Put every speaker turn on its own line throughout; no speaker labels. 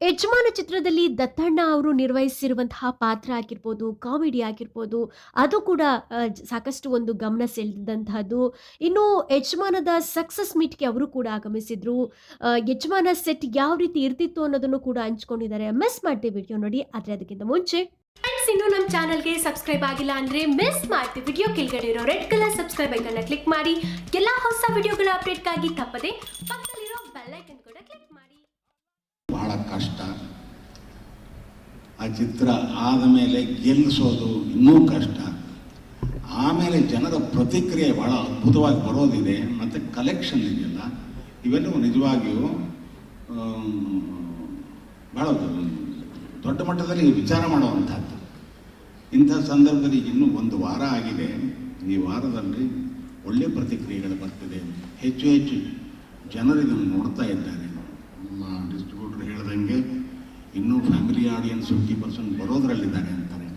ಯಜಮಾನ ಚಿತ್ರದಲ್ಲಿ ದತ್ತಣ್ಣ ಅವರು ನಿರ್ವಹಿಸಿರುವಂತಹ ಪಾತ್ರ ಆಗಿರ್ಬೋದು, ಕಾಮಿಡಿ ಆಗಿರ್ಬೋದು, ಅದು ಕೂಡ ಸಾಕಷ್ಟು ಒಂದು ಗಮನ ಸೆಳೆದಂತಹದ್ದು. ಇನ್ನು ಯಜಮಾನದ ಸಕ್ಸಸ್ ಮೀಟ್‌ಗೆ ಅವರು ಕೂಡ ಆಗಮಿಸಿದ್ರು. ಯಜಮಾನ ಸೆಟ್ ಯಾವ ರೀತಿ ಇರ್ತಿತ್ತು ಅನ್ನೋದನ್ನು ಕೂಡ ಹಂಚ್ಕೊಂಡಿದ್ದಾರೆ. ಮಿಸ್ ಮಾಡ್ತೀವಿ ವಿಡಿಯೋ ನೋಡಿ. ಆದರೆ ಅದಕ್ಕಿಂತ ಮುಂಚೆ ಫ್ರೆಂಡ್ಸ್ ಇನ್ನೂ ನಮ್ಮ ಚಾನಲ್‌ಗೆ ಸಬ್ಸ್ಕ್ರೈಬ್ ಆಗಿಲ್ಲ ಅಂದರೆ ಮಿಸ್ ಮಾಡ್ತೀವಿ ವಿಡಿಯೋ ಕೆಳಗಡೆ ಇರೋ ರೆಡ್ ಕಲರ್ ಸಬ್ಸ್ಕ್ರೈಬ್ ಐಕನ್ನ ಕ್ಲಿಕ್ ಮಾಡಿ. ಎಲ್ಲ ಹೊಸ ವಿಡಿಯೋಗಳ ಅಪ್ಡೇಟ್‌ಗಾಗಿ ತಪ್ಪದೆ ಪಕ್ಕದಲ್ಲಿರೋ ಬೆಲ್ ಐಕಾನ್ ಕೂಡ ಕ್ಲಿಕ್ ಮಾಡಿ.
ಬಹಳ ಕಷ್ಟ. ಆ ಚಿತ್ರ ಆದ ಮೇಲೆ ಗೆಲ್ಲಿಸೋದು ಇನ್ನೂ ಕಷ್ಟ. ಆಮೇಲೆ ಜನರ ಪ್ರತಿಕ್ರಿಯೆ ಬಹಳ ಅದ್ಭುತವಾಗಿ ಬರೋದಿದೆ. ಮತ್ತು ಕಲೆಕ್ಷನ್ ಇದೆಯಲ್ಲ, ಇವೆಲ್ಲವೂ ನಿಜವಾಗಿಯೂ ಭಾಳ ದೊಡ್ಡ ಮಟ್ಟದಲ್ಲಿ ವಿಚಾರ ಮಾಡುವಂಥದ್ದು. ಇಂಥ ಸಂದರ್ಭದಲ್ಲಿ ಇನ್ನೂ ಒಂದು ವಾರ ಆಗಿದೆ. ಈ ವಾರದಲ್ಲಿ ಒಳ್ಳೆಯ ಪ್ರತಿಕ್ರಿಯೆಗಳು ಬರ್ತಿದೆ. ಹೆಚ್ಚು ಹೆಚ್ಚು ಜನರು ಇದನ್ನು ನೋಡ್ತಾ ಇದ್ದಾರೆ ನಮ್ಮ ಡಿಸ್ಟ್ರಿಬ್ಯೂಟರ್ ಹೇಳ್ದಂಗೆ ಇನ್ನೂ ಫ್ಯಾಮಿಲಿ ಆಡಿಯನ್ಸ್ ಫಿಫ್ಟಿ ಪರ್ಸೆಂಟ್ ಬರೋದ್ರಲ್ಲಿದ್ದಾರೆ ಅಂತಾರೆ.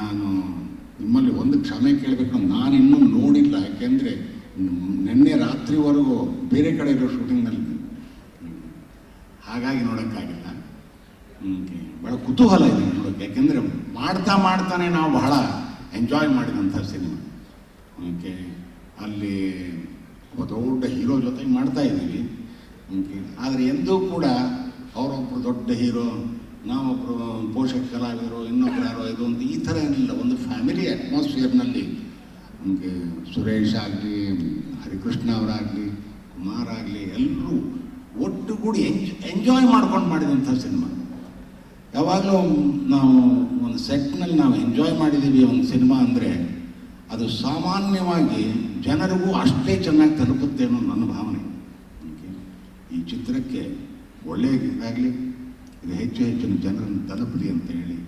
ನಾನು ನಿಮ್ಮಲ್ಲಿ ಒಂದು ಕ್ಷಮೆ ಕೇಳಬೇಕು. ನಾನು ಇನ್ನೂ ನೋಡಿಲ್ಲ. ಯಾಕೆಂದರೆ ನಿನ್ನೆ ರಾತ್ರಿವರೆಗೂ ಬೇರೆ ಕಡೆ ಇರೋ ಶೂಟಿಂಗ್ನಲ್ಲಿ ಹಾಗಾಗಿ ನೋಡೋಕ್ಕಾಗಿಲ್ಲ. ಭಾಳ ಕುತೂಹಲ ಇದೆ ನೋಡೋಕ್ಕೆ ಯಾಕೆಂದರೆ ಮಾಡ್ತಾ ಮಾಡ್ತಾನೆ ನಾವು ಬಹಳ ಎಂಜಾಯ್ ಮಾಡಿದಂಥ ಸಿನಿಮಾ ಓಕೆ ಅಲ್ಲಿ ದೊಡ್ಡ ಹೀರೋ ಜೊತೆ ಮಾಡ್ತಾ ಇದ್ದೀವಿ. ಓಕೆ ಆದರೆ ಎಂದೂ ಕೂಡ ಅವರೊಬ್ಬರು ದೊಡ್ಡ ಹೀರೋ ನಾವೊಬ್ಬರು ಪೋಷಕ ಕಲಾವಿದರು ಇನ್ನೊಬ್ರು ಯಾರೋ ಇದು ಒಂದು ಈ ಥರ ಏನಿಲ್ಲ, ಒಂದು ಫ್ಯಾಮಿಲಿ ಅಟ್ಮಾಸ್ಫಿಯರ್ನಲ್ಲಿ ನಮಗೆ ಸುರೇಶ್ ಆಗಲಿ, ಹರಿಕೃಷ್ಣ ಅವರಾಗಲಿ, ಕುಮಾರ್ ಆಗಲಿ ಎಲ್ಲರೂ ಒಟ್ಟುಗೂಡಿ ಎಂಜ್ ಎಂಜಾಯ್ ಮಾಡ್ಕೊಂಡು ಮಾಡಿದಂಥ ಸಿನಿಮಾ ಯಾವಾಗಲೂ ನಾವು ಒಂದು ಸೆಟ್ನಲ್ಲಿ ನಾವು ಎಂಜಾಯ್ ಮಾಡಿದ್ದೀವಿ ಒಂದು ಸಿನಿಮಾ ಅಂದರೆ ಅದು ಸಾಮಾನ್ಯವಾಗಿ ಜನರಿಗೂ ಅಷ್ಟೇ ಚೆನ್ನಾಗಿ ತಲುಪುತ್ತೆ ಅನ್ನೋ ನನ್ನ ಭಾವನೆ. ಈ ಚಿತ್ರಕ್ಕೆ ಒಳ್ಳೆಯ ಒಳ್ಳೆಯದಾಗಲಿ ಹೆಚ್ಚಿನ ಜನರನ್ನು ತಲುಪಲಿ ಅಂತ ಹೇಳಿ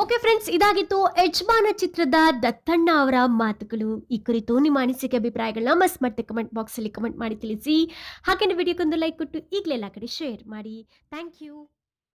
ಓಕೆ ಫ್ರೆಂಡ್ಸ್ ಇದಾಗಿತ್ತು ಯಜಮಾನ ಚಿತ್ರದ ದತ್ತಣ್ಣ ಅವರ ಮಾತುಗಳು. ಈ ಕುರಿತು ನಿಮ್ಮ ಅನಿಸಿಕೆ, ಅಭಿಪ್ರಾಯಗಳನ್ನ ಮಸ್ ಮತ್ತೆ ಕಮೆಂಟ್ ಬಾಕ್ಸಲ್ಲಿ ಕಮೆಂಟ್ ಮಾಡಿ ತಿಳಿಸಿ. ಹಾಗೆ ವಿಡಿಯೋಕ್ಕೊಂದು ಲೈಕ್ ಕೊಟ್ಟು ಈಗಲೇ ಎಲ್ಲ ಕಡೆ ಶೇರ್ ಮಾಡಿ. Thank you